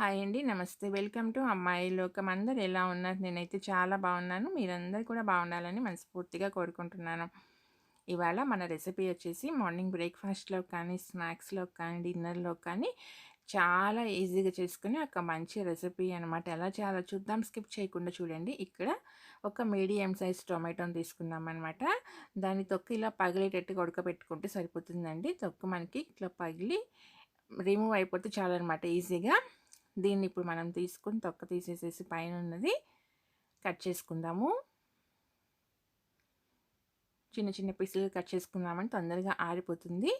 Hi అండి. నమస్తే. Welcome to అమ్మాయి లోకం. అందరు ఎలా ఉన్నారు? నేనైతే చాలా బాగున్నాను. మీరందరూ కూడా బాగుండాలని మనస్ఫూర్తిగా కోరుకుంటున్నాను. ఇవాళ మన రెసిపీ వచ్చేసి మార్నింగ్ బ్రేక్‌ఫాస్ట్‌లో కానీ, స్నాక్స్‌లో కానీ, డిన్నర్‌లో కానీ చాలా ఈజీగా చేసుకునే ఒక మంచి రెసిపీ అనమాట. ఎలా చేయాలో చూద్దాం. స్కిప్ చేయకుండా చూడండి. ఇక్కడ ఒక మీడియం సైజ్ టొమాటోని తీసుకున్నామనమాట. దాని తొక్కు ఇలా పగిలేటట్టుగా ఉడకబెట్టుకుంటే సరిపోతుందండి. తొక్కు మనకి ఇట్లా పగిలి రిమూవ్ అయిపోతే చాలన్నమాట ఈజీగా. దీన్ని ఇప్పుడు మనం తీసుకొని తొక్క తీసేసేసి పైన ఉన్నది కట్ చేసుకుందాము. చిన్న చిన్న పీసులు కట్ చేసుకుందామని తొందరగా ఆరిపోతుంది.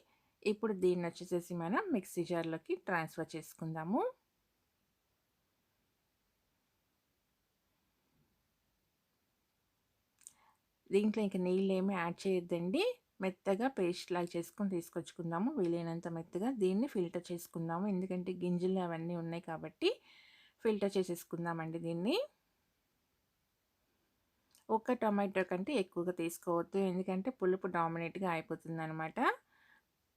ఇప్పుడు దీన్ని వచ్చేసేసి మనం మిక్సీ జార్లోకి ట్రాన్స్ఫర్ చేసుకుందాము. దీంట్లో ఇంకా నీళ్ళు ఏమీ యాడ్ చేయొద్దండి. మెత్తగా పేస్ట్ లాగా చేసుకుని తీసుకొచ్చుకుందాము. వీలైనంత మెత్తగా దీన్ని ఫిల్టర్ చేసుకుందాము. ఎందుకంటే గింజలు అవన్నీ ఉన్నాయి కాబట్టి ఫిల్టర్ చేసేసుకుందామండి దీన్ని. ఒక టొమాటో కంటే ఎక్కువగా తీసుకోవద్దు. ఎందుకంటే పులుపు డామినేట్గా అయిపోతుంది అనమాట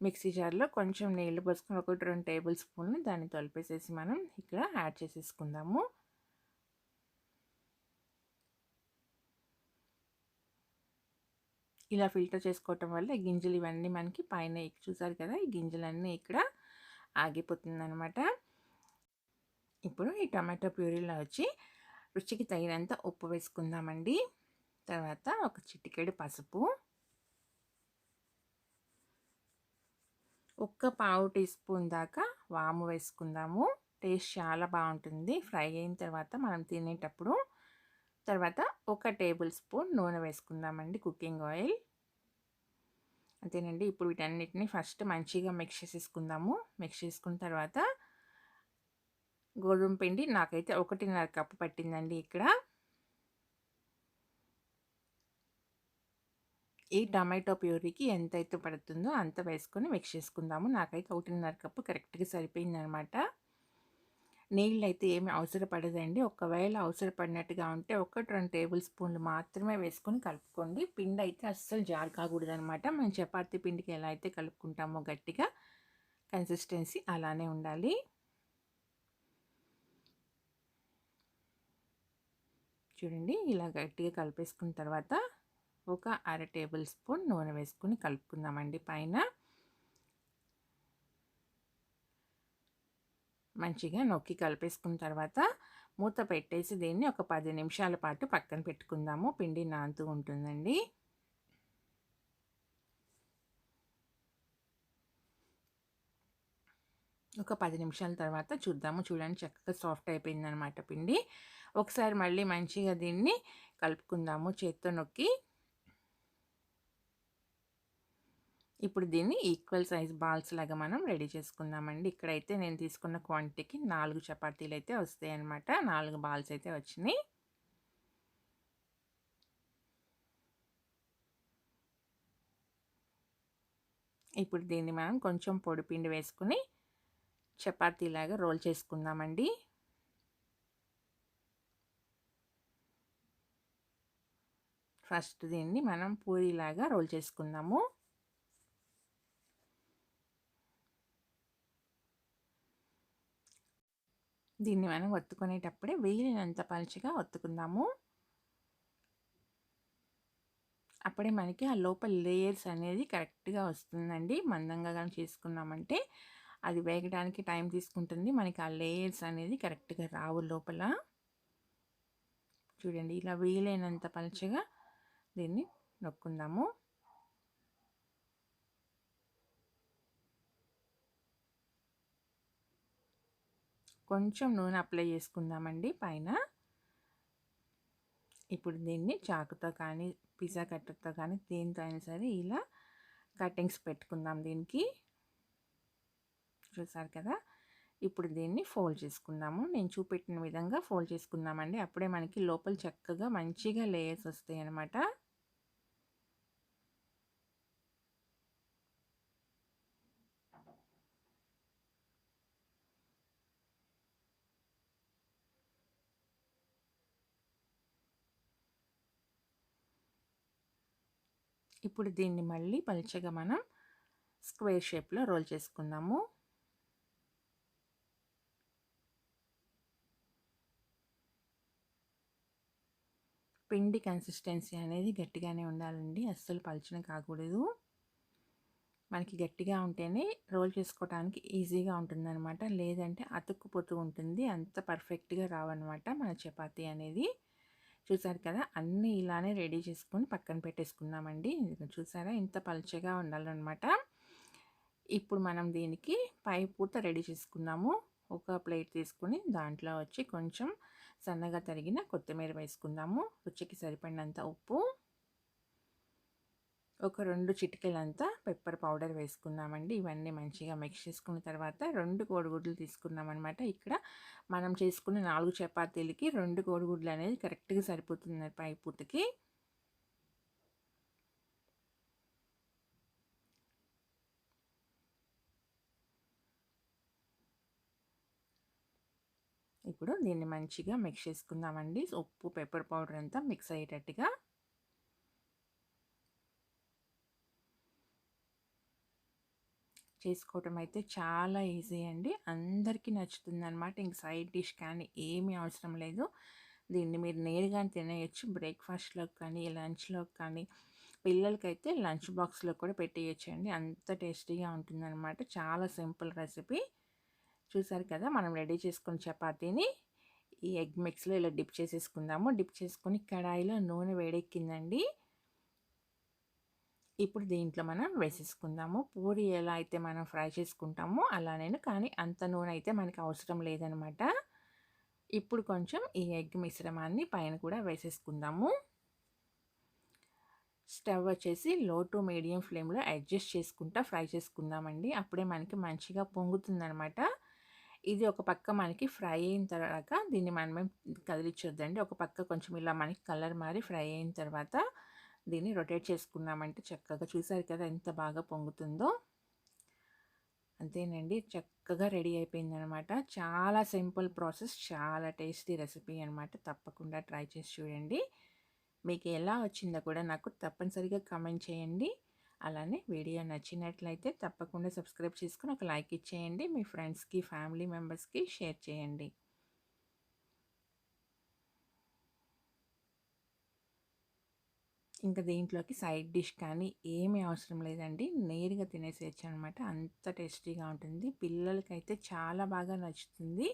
మిక్సీ జార్లో కొంచెం నీళ్ళు పోసుకొని ఒకటి రెండు టేబుల్ స్పూన్లు దాన్ని తొలిపేసేసి మనం ఇక్కడ యాడ్ చేసేసుకుందాము. ఇలా ఫిల్టర్ చేసుకోవటం వల్ల గింజలు ఇవన్నీ మనకి పైన చూసారు కదా ఈ గింజలన్నీ ఇక్కడ ఆగిపోతుందనమాట ఇప్పుడు ఈ టమాటో ప్యూరీలో వచ్చి రుచికి తగినంత ఉప్పు వేసుకుందామండి. తర్వాత ఒక చిటికెడు పసుపు ఒక్క పావు టీ స్పూన్ దాకా వాము వేసుకుందాము. టేస్ట్ చాలా బాగుంటుంది. ఫ్రై అయిన తర్వాత మనం తినేటప్పుడు తర్వాత ఒక టేబుల్ స్పూన్ నూనె వేసుకుందామండి కుకింగ్ ఆయిల్. అంతేనండి ఇప్పుడు వీటన్నిటిని ఫస్ట్ మంచిగా మిక్స్ చేసేసుకుందాము. మిక్స్ చేసుకున్న తర్వాత గోధుమ పిండి నాకైతే ఒకటిన్నర కప్పు పట్టిందండి ఇక్కడ. ఈ టమాటో ప్యూరీకి ఎంతైతే పడుతుందో అంత వేసుకొని మిక్స్ చేసుకుందాము. నాకైతే ఒకటిన్నర కప్పు కరెక్ట్గా సరిపోయిందనమాట. నీళ్ళు అయితే ఏమి అవసరపడదండి. ఒకవేళ అవసరపడినట్టుగా ఉంటే ఒకటి రెండు టేబుల్ స్పూన్లు మాత్రమే వేసుకొని కలుపుకోండి. పిండి అయితే అస్సలు జారు కాకూడదు అనమాట మనం చపాతీ పిండికి ఎలా అయితే కలుపుకుంటామో గట్టిగా కన్సిస్టెన్సీ అలానే ఉండాలి. చూడండి ఇలా గట్టిగా కలిపేసుకున్న తర్వాత ఒక అర టేబుల్ స్పూన్ నూనె వేసుకుని కలుపుకుందామండి పైన. మంచిగా నొక్కి కలిపేసుకున్న తర్వాత మూత పెట్టేసి దీన్ని ఒక పది నిమిషాల పాటు పక్కన పెట్టుకుందాము. పిండి నాంతూ ఉంటుందండి. ఒక పది నిమిషాల తర్వాత చూద్దాము. చూడండి చక్కగా సాఫ్ట్ అయిపోయిందనమాట పిండి. ఒకసారి మళ్ళీ మంచిగా దీన్ని కలుపుకుందాము. చేత్తో నొక్కి ఇప్పుడు దీన్ని ఈక్వల్ సైజ్ బాల్స్ లాగా మనం రెడీ చేసుకుందామండి. ఇక్కడైతే నేను తీసుకున్న క్వాంటిటీకి నాలుగు చపాతీలు అయితే వస్తాయి అనమాట నాలుగు బాల్స్ అయితే వచ్చినాయి. ఇప్పుడు దీన్ని మనం కొంచెం పొడి పిండి వేసుకుని చపాతీలాగా రోల్ చేసుకుందామండి. ఫస్ట్ దీన్ని మనం పూరీలాగా రోల్ చేసుకుందాము. దీన్ని మనం ఒత్తుకునేటప్పుడే వీలైనంత పలుచగా ఒత్తుకుందాము. అప్పుడే మనకి ఆ లోపల లేయర్స్ అనేది కరెక్ట్గా వస్తుందండి. మందంగా కానీ చేసుకున్నామంటే అది వేగడానికి టైం తీసుకుంటుంది. మనకి ఆ లేయర్స్ అనేది కరెక్ట్గా రావు లోపల. చూడండి ఇలా వీలైనంత పలుచగా దీన్ని నొక్కుందాము. కొంచెం నూనె అప్లై చేసుకుందామండి పైన. ఇప్పుడు దీన్ని చాకుతో కానీ పిజ్జా కట్టర్తో కానీ దేనితో అయినా సరే ఇలా కటింగ్స్ పెట్టుకుందాం దీనికి. చూసారు కదా? ఇప్పుడు దీన్ని ఫోల్డ్ చేసుకుందాము. నేను చూపెట్టిన విధంగా ఫోల్డ్ చేసుకుందామండి. అప్పుడే మనకి లోపల చక్కగా మంచిగా లేయర్స్ వస్తాయి అన్నమాట ఇప్పుడు దీన్ని మళ్ళీ పలుచగా మనం స్క్వేర్ షేప్లో రోల్ చేసుకుందాము. పిండి కన్సిస్టెన్సీ అనేది గట్టిగానే ఉండాలండి. అస్సలు పలుచన కాకూడదు. మనకి గట్టిగా ఉంటేనే రోల్ చేసుకోవడానికి ఈజీగా ఉంటుందన్నమాట. లేదంటే అతుక్కుపోతూ ఉంటుంది. అంత పర్ఫెక్ట్గా రావన్నమాట మన చపాతీ అనేది. చూసారు కదా అన్నీ ఇలానే రెడీ చేసుకొని పక్కన పెట్టేసుకున్నామండి చూసారా ఇంత పలుచగా ఉండాలన్నమాట. ఇప్పుడు మనం దీనికి పై పూత రెడీ చేసుకున్నాము. ఒక ప్లేట్ తీసుకుని దాంట్లో వచ్చి కొంచెం సన్నగా తరిగిన కొత్తిమీర వేసుకుందాము. రుచికి సరిపడినంత ఉప్పు. ఒక రెండు చిటికెలంతా పెప్పర్ పౌడర్ వేసుకున్నామండి ఇవన్నీ మంచిగా మిక్స్ చేసుకున్న తర్వాత రెండు కోడిగుడ్లు తీసుకున్నామన్నమాట ఇక్కడ మనం చేసుకున్న నాలుగు చపాతీలకి రెండు కోడిగుడ్లు అనేది కరెక్ట్గా సరిపోతుంది పై పూతకి. ఇప్పుడు దీన్ని మంచిగా మిక్స్ చేసుకుందామండి. ఉప్పు పెప్పర్ పౌడర్ అంతా మిక్స్ అయ్యేటట్టుగా. చేసుకోవటం అయితే చాలా ఈజీ అండి. అందరికీ నచ్చుతుంది అనమాట ఇంక సైడ్ డిష్ కానీ ఏమీ అవసరం లేదు. దీన్ని మీరు నేరుగా తినేయచ్చు. బ్రేక్ఫాస్ట్లో కానీ లంచ్లో కానీ పిల్లలకైతే లంచ్ బాక్స్లో కూడా పెట్టేయచ్చు అండి. అంత టేస్టీగా ఉంటుందన్నమాట. చాలా సింపుల్ రెసిపీ. చూసారు కదా మనం రెడీ చేసుకున్న చపాతీని ఈ ఎగ్ మిక్స్లో ఇలా డిప్ చేసేసుకుందాము. డిప్ చేసుకొని కడాయిలో నూనె వేడెక్కిందండి. ఇప్పుడు దీంట్లో మనం వేసేసుకుందాము పూరి ఎలా అయితే మనం ఫ్రై చేసుకుంటామో అలానే కానీ అంత నూనె అయితే మనకి అవసరం లేదనమాట. ఇప్పుడు కొంచెం ఈ ఎగ్ మిశ్రమాన్ని పైన కూడా వేసేసుకుందాము. స్టవ్ వచ్చేసి లో టు మీడియం ఫ్లేమ్లో అడ్జస్ట్ చేసుకుంటా ఫ్రై చేసుకుందామండి. అప్పుడే మనకి మంచిగా పొంగుతుందనమాట. ఇది ఒక పక్క మనకి ఫ్రై అయిన తర్వాత దీన్ని మనమే కదిలించొద్దండి. ఒక పక్క కొంచెం ఇలా మనకి కలర్ మారి ఫ్రై అయిన తర్వాత దీన్ని రొటేట్ చేసుకున్నామంటే చక్కగా చూసారు కదా ఎంత బాగా పొంగుతుందో. అంతేనండి చక్కగా రెడీ అయిపోయింది అనమాట చాలా సింపుల్ ప్రాసెస్ చాలా టేస్టీ రెసిపీ అనమాట. తప్పకుండా ట్రై చేసి చూడండి. మీకు ఎలా వచ్చిందో కూడా నాకు తప్పనిసరిగా కమెంట్ చేయండి. అలానే వీడియో నచ్చినట్లయితే తప్పకుండా సబ్స్క్రైబ్ చేసుకుని ఒక లైక్ ఇచ్చేయండి. మీ ఫ్రెండ్స్కి ఫ్యామిలీ మెంబర్స్కి షేర్ చేయండి. ఇంకా దీంట్లోకి సైడ్ డిష్ కానీ ఏమీ అవసరం లేదండి. నేరుగా తినేసేయచ్చు అనమాట అంత టేస్టీగా ఉంటుంది. పిల్లలకైతే చాలా బాగా నచ్చుతుంది.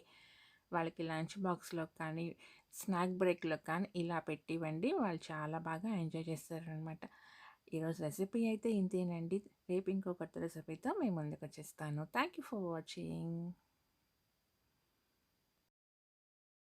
వాళ్ళకి లంచ్ బాక్స్లో కానీ స్నాక్ బ్రేక్లో కానీ ఇలా పెట్టివ్వండి. వాళ్ళు చాలా బాగా ఎంజాయ్ చేస్తారనమాట ఈరోజు రెసిపీ అయితే ఇంతేనండి. రేపు ఇంకో కొత్త రెసిపీతో మేము ముందుకు వచ్చేస్తాను థ్యాంక్ యూ ఫర్ వాచింగ్.